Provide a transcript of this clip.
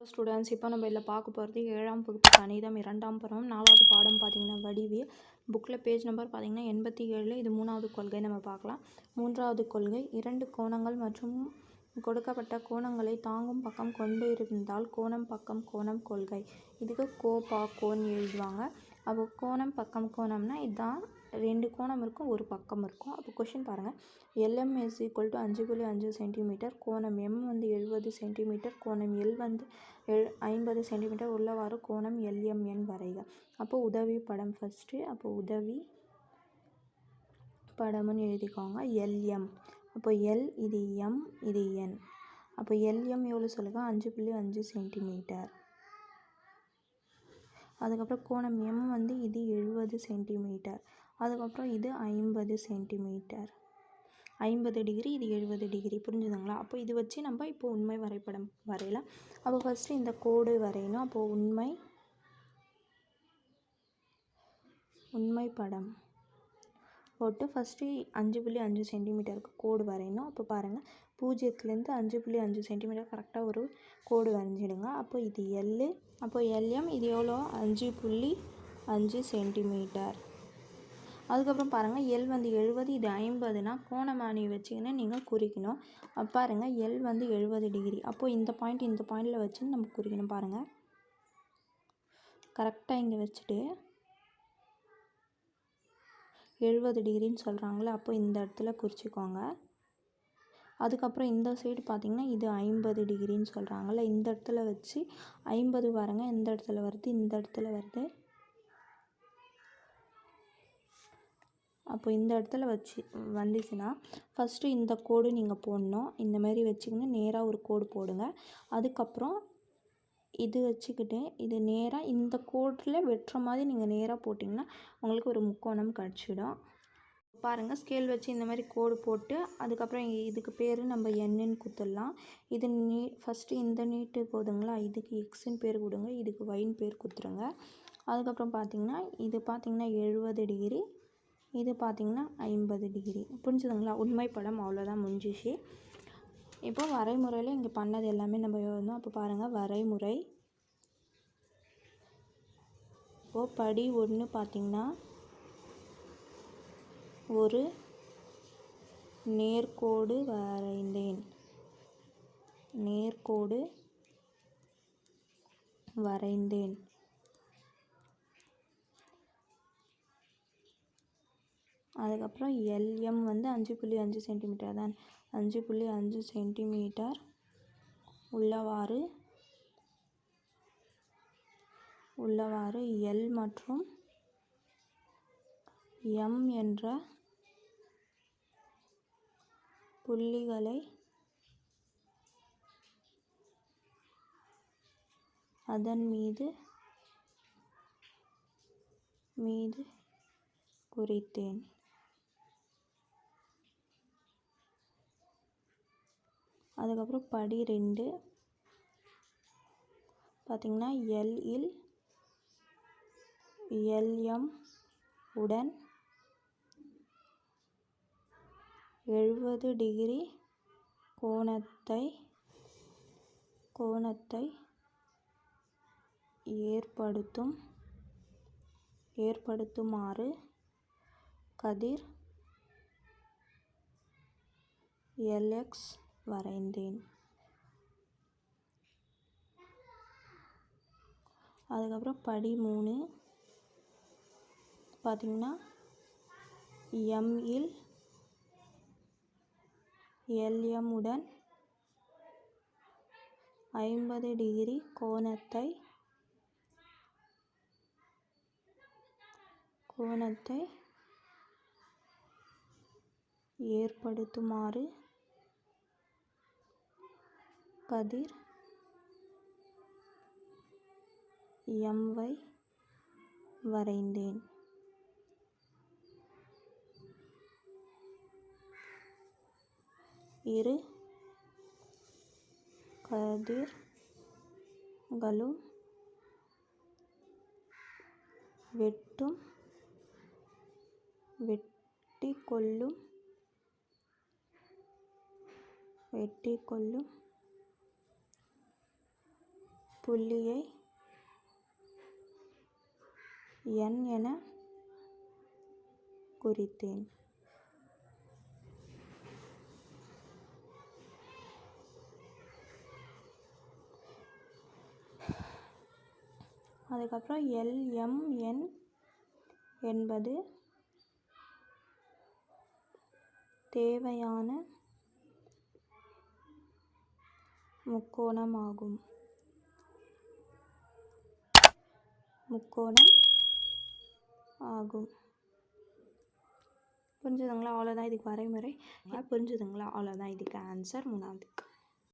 Students இப்போ நம்ம இதில் பார்க்க போகிறது ஏழாம் வகுப்பு கணிதம் இரண்டாம் பருவம் நாலாவது பாடம் பார்த்தீங்கன்னா வடிவியல். புக்கில் பேஜ் நம்பர் பார்த்தீங்கன்னா எண்பத்தி ஏழில் இது மூணாவது கொள்கை நம்ம பார்க்கலாம். மூன்றாவது கொள்கை இரண்டு கோணங்கள் மற்றும் கொடுக்கப்பட்ட கோணங்களை தாங்கும் பக்கம் கொண்டு இருந்தால் கோணம் பக்கம் கோணம் கொள்கை. இதுக்கு கோ பா கோன் எழுதுவாங்க. அப்போ கோணம் பக்கம் கோணம்னா இதுதான் ரெண்டு கோணம் இருக்கும் ஒரு பக்கம் இருக்கும். அப்போ கொஷின் பாருங்கள் எல்எம் இஸ் ஈக்குவல் டு அஞ்சு புள்ளி அஞ்சு சென்டிமீட்டர் கோணம் எம் வந்து எழுபது சென்டிமீட்டர் கோணம் எல் வந்து எழு ஐம்பது சென்டிமீட்டர் உள்ளவாறு கோணம் எல்எம்என் வரைக. அப்போ உதவி படம் ஃபஸ்ட்டு அப்போ உதவி படம்னு எழுதிக்கோங்க. எல்எம் அப்போ எல் இது எம் இது என் அப்போ எல்எம் எவ்வளோ சொல்லுங்க? அஞ்சு புள்ளி அஞ்சு சென்டிமீட்டர் அதுக்கப்புறம் கோணம் எம் வந்து இது எழுபது சென்டிமீட்டர் அதுக்கப்புறம் இது ஐம்பது சென்டிமீட்டர். ஐம்பது டிகிரி இது எழுபது டிகிரி. புரிஞ்சுதுங்களா? அப்போ இது வச்சு நம்ம இப்போ உண்மை வரைபடம் வரையலாம். அப்போ ஃபஸ்ட்டு இந்த கோடு வரையணும். அப்போது உண்மை உண்மை படம் போட்டு ஃபஸ்ட்டு அஞ்சு புள்ளி அஞ்சு சென்டிமீட்டருக்கு கோடு வரையணும். அப்போ பாருங்கள் பூஜ்ஜியத்துலேருந்து அஞ்சு புள்ளி அஞ்சு சென்டிமீட்டர் கரெக்டாக ஒரு கோடு வரைஞ்சிடுங்க. அப்போ இது எல்லு அப்போ எல்எம் இது எவ்வளோ? அஞ்சு புள்ளி அஞ்சு சென்டிமீட்டர். அதுக்கப்புறம் பாருங்கள் எல் வந்து எழுபது இது ஐம்பதுனா கோணமானி வச்சுக்கின்னு நீங்கள் குறிக்கணும். பாருங்கள் எல் வந்து எழுபது டிகிரி. அப்போது இந்த பாயிண்ட் இந்த பாயிண்டில் வச்சு நம்ம குறிக்கணும் பாருங்கள் கரெக்டாக இங்கே வச்சுட்டு எழுபது டிகிரின்னு சொல்கிறாங்களே அப்போ இந்த இடத்துல குறிச்சிக்கோங்க. அதுக்கப்புறம் இந்த சைடு பார்த்திங்கன்னா இது ஐம்பது டிகிரின்னு சொல்கிறாங்கல்ல இந்த இடத்துல வச்சு ஐம்பது பாருங்க இந்த இடத்துல வருது இந்த இடத்துல வருது. அப்போ இந்த இடத்துல வச்சு வந்துச்சுன்னா ஃபஸ்ட்டு இந்த கோடு நீங்கள் போடணும். இந்த மாதிரி வச்சுக்கின்னு நேராக ஒரு கோடு போடுங்க. அதுக்கப்புறம் இது வச்சுக்கிட்டு இது நேராக இந்த கோட்டில் வெட்டுற மாதிரி நீங்கள் நேராக போட்டிங்கன்னா உங்களுக்கு ஒரு முக்கோணம் கிடச்சிடும். பாருங்கள் ஸ்கேல் வச்சு இந்த மாதிரி கோடு போட்டு அதுக்கப்புறம் இதுக்கு பேர் நம்ம என்னன்னு குத்துடலாம். இது நீ ஃபஸ்ட்டு இந்த நீட்டு போதுங்களா? இதுக்கு எக்ஸுன்னு பேர் கொடுங்க. இதுக்கு ஒயின் பேர் கொடுத்துருங்க அதுக்கப்புறம் பார்த்திங்கன்னா இது பார்த்திங்கன்னா எழுபது டிகிரி இது பார்த்திங்கன்னா ஐம்பது டிகிரி. புரிஞ்சுதுங்களா? உண்மை படம் அவ்வளோதான் முடிஞ்சிச்சு. இப்போ வரைமுறையில் இங்கே பண்ணது எல்லாமே நம்ம எழுதணும். அப்போ பாருங்கள் வரைமுறை. இப்போது படி ஒன்று பார்த்திங்கன்னா ஒரு நேர்கோடு வரைந்தேன். நேர்கோடு வரைந்தேன். அதுக்கப்புறம் எல்எம் வந்து அஞ்சு புள்ளி அஞ்சு சென்டிமீட்டர் தான். அஞ்சு புள்ளி அஞ்சு சென்டிமீட்டர் உள்ளவாறு உள்ளவாறு எல் மற்றும் எம் என்ற புள்ளிகளை அதன் மீது மீது குறித்தேன். அதுக்கப்புறம் படி ரெண்டு. பார்த்திங்கன்னா எல் இல் எல்எம் உடன் எழுபது டிகிரி கோணத்தை கோணத்தை ஏற்படுத்தும் ஏற்படுத்துமாறு கதிர் எல்எக்ஸ் வரைந்தேன். அதுக்கப்புறம் படி மூணு. பார்த்திங்கன்னா எம்இல் எல்எம் உடன் ஐம்பது டிகிரி கோணத்தை கோணத்தை ஏற்படுத்துமாறு கதிர். எம்வை வரைந்தேன். இரு கதிர்களும் வெட்டும் வெட்டி கொள்ளும் வெட்டி கொள்ளும் புள்ளியை என் என குறித்தேன். அதுக்கப்புறம் எல்எம்என் என்பது தேவையான முக்கோணமாகும். முக்கோணம் ஆகும். புரிஞ்சுதுங்களா? அவ்வளோதான் இதுக்கு வரைமுறை புரிஞ்சுதுங்களா? அவ்வளோதான் இதுக்கு ஆன்சர் மூணாவதுக்கு.